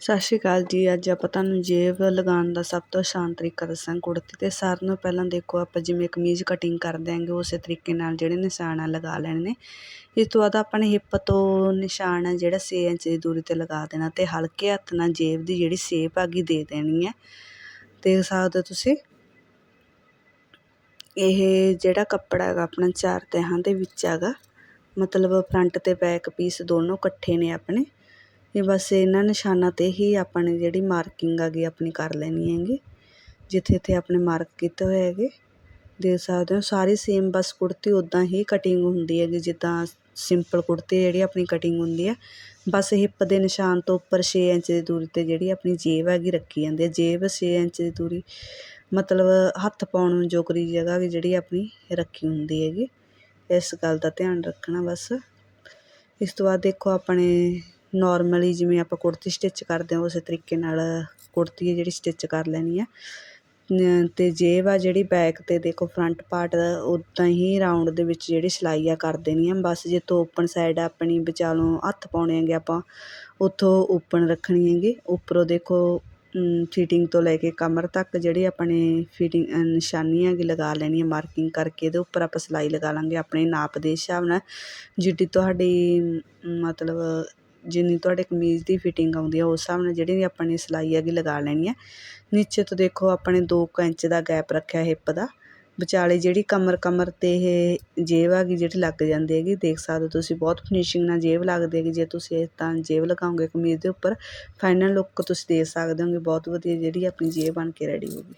ਸਤਿ ਸ਼੍ਰੀ ਅਕਾਲ ਜੀ। ਅੱਜ ਆਪਾਂ ਤੁਹਾਨੂੰ ਜੇਬ ਲਗਾਉਣ ਦਾ ਸਭ ਤੋਂ ਆਸਾਨ ਤਰੀਕਾ ਦੱਸਾਂਗੇ ਕੁੜਤੀ ਤੇ ਸਾਰਿਆਂ ਨੂੰ ਪਹਿਲਾਂ ਦੇਖੋ ਆਪਾਂ ਜਿਵੇਂ ਕਮੀਜ਼ ਕਟਿੰਗ ਕਰ ਦਿਆਂਗੇ, ਉਸੇ ਤਰੀਕੇ ਨਾਲ ਜਿਹੜੇ ਨਿਸ਼ਾਨ ਆ ਲਗਾ ਲੈਣੇ ਨੇ। ਇਸ ਤੋਂ ਬਾਅਦ ਆਪਾਂ ਨੇ ਹਿੱਪ ਤੋਂ ਨਿਸ਼ਾਨ ਆ ਜਿਹੜਾ 6 ਇੰਚ ਦੀ ਦੂਰੀ ਤੇ ਲਗਾ ਦੇਣਾ ਤੇ ਹਲਕੇ ਹੱਥ ਨਾਲ ਜੇਬ ਦੀ ਜਿਹੜੀ ਸ਼ੇਪ ਆਗੀ ਦੇ ਦੇਣੀ ਹੈ ਦੇਖ ਸਕਦੇ ਹੋ ਤੁਸੀਂ ਇਹ ਜਿਹੜਾ ਕੱਪੜਾ ਹੈਗਾ ਆਪਣਾ ਚਾਰ ਤਹਾਂ ਦੇ ਵਿੱਚ ਹੈਗਾ, ਮਤਲਬ ਫਰੰਟ ਤੇ ਬੈਕ ਪੀਸ ਦੋਨੋਂ ਇਕੱਠੇ ਨੇ ਆਪਣੇ। ਇਹ ਬਸ ਇਹਨਾਂ ਨਿਸ਼ਾਨਾਂ ਤੇ ਹੀ ਆਪਾਂ ਨੇ ਜਿਹੜੀ ਮਾਰਕਿੰਗ ਹੈਗੀ ਆਪਣੀ ਕਰ ਲੈਣੀ ਹੈਗੀ। ਜਿੱਥੇ ਇੱਥੇ ਆਪਣੇ ਮਾਰਕ ਕੀਤੇ ਹੋਏ ਹੈਗੇ। ਦੇਖ ਸਕਦੇ ਹੋ, ਸਾਰੀ ਸੇਮ ਬਸ ਕੁੜਤੀ ਉਦਾਂ ਹੀ ਕਟਿੰਗ ਹੁੰਦੀ ਹੈਗੀ, ਜਿੱਦਾਂ ਸਿੰਪਲ ਕੁੜਤੀ ਜਿਹੜੀ ਆਪਣੀ ਕਟਿੰਗ ਹੁੰਦੀ ਹੈ ਬਸ ਹਿੱਪ ਦੇ ਨਿਸ਼ਾਨ ਤੋਂ ਉੱਪਰ 6 ਇੰਚ ਦੀ ਦੂਰੀ ਤੇ ਜਿਹੜੀ ਆਪਣੀ ਜੇਬ ਹੈਗੀ ਰੱਖੀ ਜਾਂਦੀ ਹੈ ਜੇਬ 6 ਇੰਚ ਦੀ ਦੂਰੀ, ਮਤਲਬ ਹੱਥ ਪਾਉਣ ਨੂੰ ਜੋਗਰੀ ਜਗ੍ਹਾ ਵੀ ਜਿਹੜੀ ਆਪਣੀ ਰੱਖੀ ਹੁੰਦੀ ਹੈਗੀ। ਇਸ ਗੱਲ ਦਾ ਧਿਆਨ ਰੱਖਣਾ ਬਸ। ਇਸ ਤੋਂ ਬਾਅਦ ਦੇਖੋ ਆਪਣੇ ਨੋਰਮਲੀ ਜਿਵੇਂ ਆਪਾਂ ਕੁੜਤੀ ਸਟਿਚ ਕਰਦੇ ਹਾਂ, ਉਸੇ ਤਰੀਕੇ ਨਾਲ ਕੁੜਤੀ ਹੈ ਜਿਹੜੀ ਸਟਿਚ ਕਰ ਲੈਣੀ ਹੈ। ਅਤੇ ਜੇਬ ਆ ਜਿਹੜੀ ਬੈਕ ਤੇ ਦੇਖੋ ਫਰੰਟ ਪਾਰਟ ਉੱਦਾਂ ਹੀ ਰਾਊਂਡ ਦੇ ਵਿੱਚ ਜਿਹੜੀ ਸਿਲਾਈ ਆ ਕਰ ਦੇਣੀ ਆ ਬਸ ਜਿੱਥੋਂ ਓਪਨ ਸਾਈਡ ਆਪਣੀ ਵਿਚਾਲੋਂ ਹੱਥ ਪਾਉਣੇ ਹੈਗੇ ਆਪਾਂ, ਉੱਥੋਂ ਓਪਨ ਰੱਖਣੀ ਹੈਗੀ। ਉੱਪਰੋਂ ਦੇਖੋ ਫਿਟਿੰਗ ਤੋਂ ਲੈ ਕੇ ਕਮਰ ਤੱਕ ਜਿਹੜੇ ਆਪਣੇ ਫਿਟਿੰਗ ਨਿਸ਼ਾਨੀ ਹੈਗੀ ਲਗਾ ਲੈਣੀ ਹੈ ਮਾਰਕਿੰਗ ਕਰਕੇ ਇਹਦੇ ਉੱਪਰ ਆਪਾਂ ਸਿਲਾਈ ਲਗਾ ਲਾਂਗੇ ਆਪਣੇ ਨਾਪ ਦੇ ਹਿਸਾਬ ਨਾਲ। ਜਿੱਡੀ ਤੁਹਾਡੀ, ਮਤਲਬ ਜਿੰਨੀ ਤੁਹਾਡੇ ਕਮੀਜ਼ ਦੀ ਫਿਟਿੰਗ ਆਉਂਦੀ ਆ, ਉਸ ਹਿਸਾਬ ਨਾਲ ਜਿਹੜੀ ਆਪਾਂ ਨੇ ਸਿਲਾਈ ਹੈਗੀ ਲਗਾ ਲੈਣੀ ਹੈ ਨੀਚੇ ਤੋਂ ਦੇਖੋ ਆਪਣੇ ਦੋ ਕੁ ਇੰਚ ਦਾ ਗੈਪ ਰੱਖਿਆ ਹਿੱਪ ਦਾ। ਵਿਚਾਲੇ ਜਿਹੜੀ ਕਮਰ ਕਮਰ ਤੇ ਇਹ ਜੇਬ ਹੈਗੀ ਜਿਹੜੀ ਲੱਗ ਜਾਂਦੀ ਹੈਗੀ, ਦੇਖ ਸਕਦੇ ਹੋ ਤੁਸੀਂ, ਬਹੁਤ ਫਿਨਿਸ਼ਿੰਗ ਨਾਲ ਜੇਬ ਲੱਗਦੀ ਹੈਗੀ। ਜੇ ਤੁਸੀਂ ਇਸ ਤਾਂ ਜੇਬ ਲਗਾਓਗੇ ਕਮੀਜ਼ ਦੇ ਉੱਪਰ ਫਾਈਨਲ ਲੁੱਕ ਤੁਸੀਂ ਦੇਖ ਸਕਦੇ ਹੋਗੇ, ਬਹੁਤ ਵਧੀਆ ਜਿਹੜੀ ਆਪਣੀ ਜੇਬ ਬਣ ਕੇ ਰੈਡੀ ਹੋਊਗੀ।